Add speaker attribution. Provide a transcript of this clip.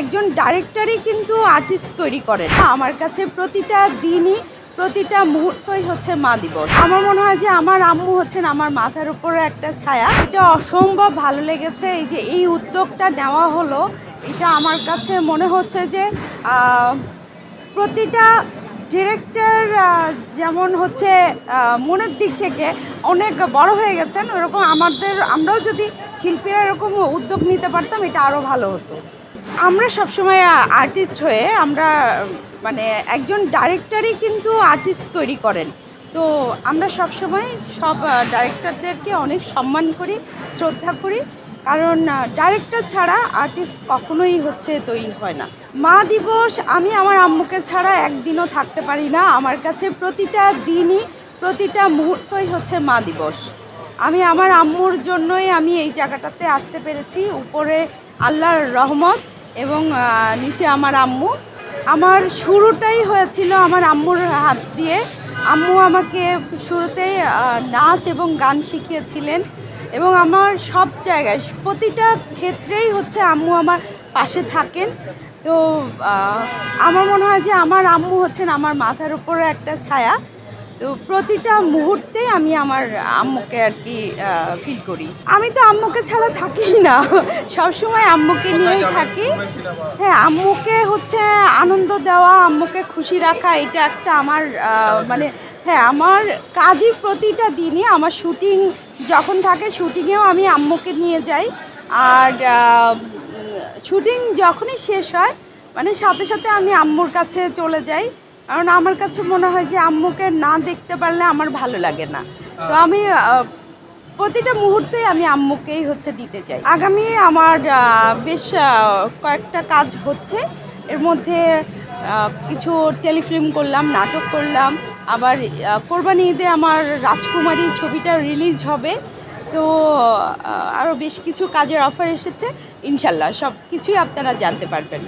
Speaker 1: একজন ডাইরেক্টরই কিন্তু আর্টিস্ট তৈরি করেন। আমার কাছে প্রতিটা দিনই, প্রতিটা মুহূর্তই হচ্ছে মা দিবস। আমার মনে হয় যে আমার আম্মু হচ্ছেন আমার মাথার উপরে একটা ছায়া। এটা অসম্ভব ভালো লেগেছে। এই যে এই উদ্যোগটা নেওয়া হলো, এটা আমার কাছে মনে হচ্ছে যে প্রতিটা ডিরেক্টর যেমন হচ্ছে মনের দিক থেকে অনেক বড় হয়ে গেছেন। ওরকম আমাদের, আমরাও যদি শিল্পীরা এরকম উদ্যোগ নিতে পারতাম, এটা আরও ভালো হতো। আমরা সবসময় আর্টিস্ট হয়ে আমরা মানে একজন ডাইরেক্টরই কিন্তু আর্টিস্ট তৈরি করেন। তো আমরা সবসময় সব ডাইরেক্টরদেরকে অনেক সম্মান করি, শ্রদ্ধা করি। কারণ ডাইরেক্টর ছাড়া আর্টিস্ট কখনোই হচ্ছে তৈরি হয় না। মা দিবস আমি আমার আম্মুকে ছাড়া একদিনও থাকতে পারি না। আমার কাছে প্রতিটা দিনই, প্রতিটা মুহূর্তই হচ্ছে মা দিবস। আমি আমার আম্মুর জন্যই আমি এই জায়গাটাতে আসতে পেরেছি। উপরে আল্লাহর রহমত। এবং নিচে আমার আম্মু। আমার শুরুটাই হয়েছিল আমার আম্মুর হাত দিয়ে। আম্মু আমাকে শুরুতেই নাচ এবং গান শিখিয়েছিলেন এবং আমার সব জায়গায়, প্রতিটা ক্ষেত্রেই হচ্ছে আম্মু আমার পাশে থাকেন। তো আমার মনে হয় যে আমার আম্মু হচ্ছেন আমার মাথার উপরে একটা ছায়া। তো প্রতিটা মুহূর্তে আমি আমার আম্মুকে আর কি ফিল করি। আমি তো আম্মুকে ছাড়া থাকি না। সবসময় আম্মুকে নিয়েই থাকি। হ্যাঁ আম্মুকে হচ্ছে আনন্দ দেওয়া আম্মুকে খুশি রাখা এটা একটা আমার মানে হ্যাঁ আমার কাজই প্রতিটা দিনই। আমার শুটিং যখন থাকে শুটিংয়েও আমি আম্মুকে নিয়ে যাই। আর শুটিং যখনই শেষ হয় মানে সাথে সাথে আমি আম্মুর কাছে চলে যাই। কারণ আমার কাছে মনে হয় যে আম্মুকে না দেখতে পারলে আমার ভালো লাগে না। তো আমি প্রতিটা মুহূর্তে আমি আম্মুকেই হচ্ছে দিতে চাই। আগামী আমার বেশ কয়েকটা কাজ হচ্ছে। এর মধ্যে কিছু টেলিফিল্ম করলাম, নাটক করলাম। আবার কোরবানি ঈদে আমার রাজকুমারী ছবিটা রিলিজ হবে। তো আরও বেশ কিছু কাজের অফার এসেছে। ইনশাল্লাহ সব কিছুই আপনারা জানতে পারবেন।